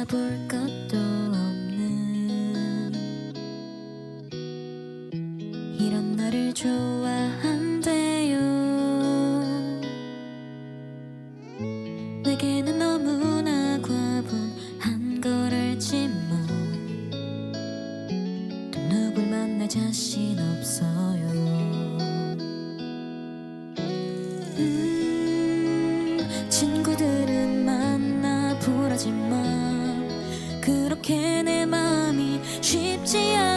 알아볼 것도 없는 이런 나를 좋아한대요. 내게는 너무나 과분한 걸 알지만 또 누굴 만날 자신 없어요. 음. 그렇게 내 마음이 쉽지 않아.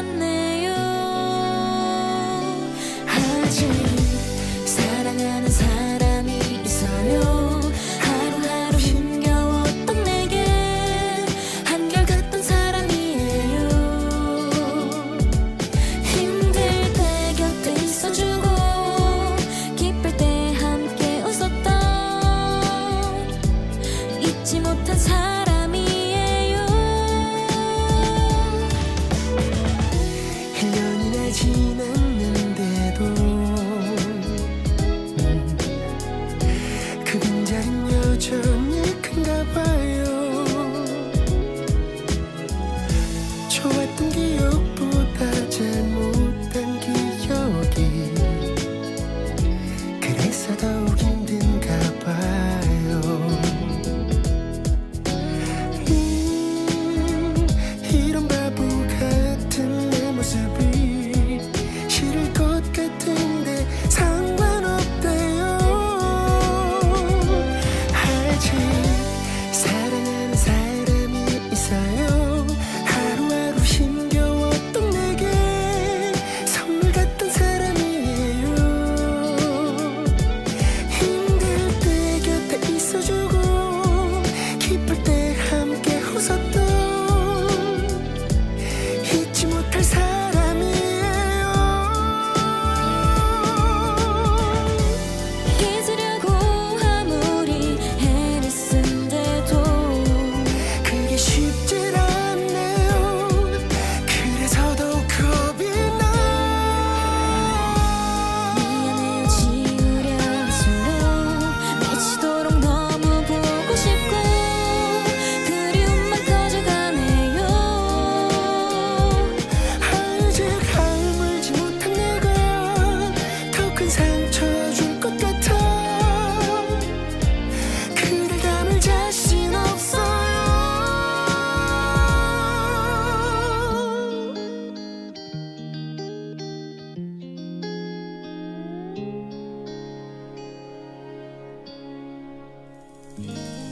Yeah.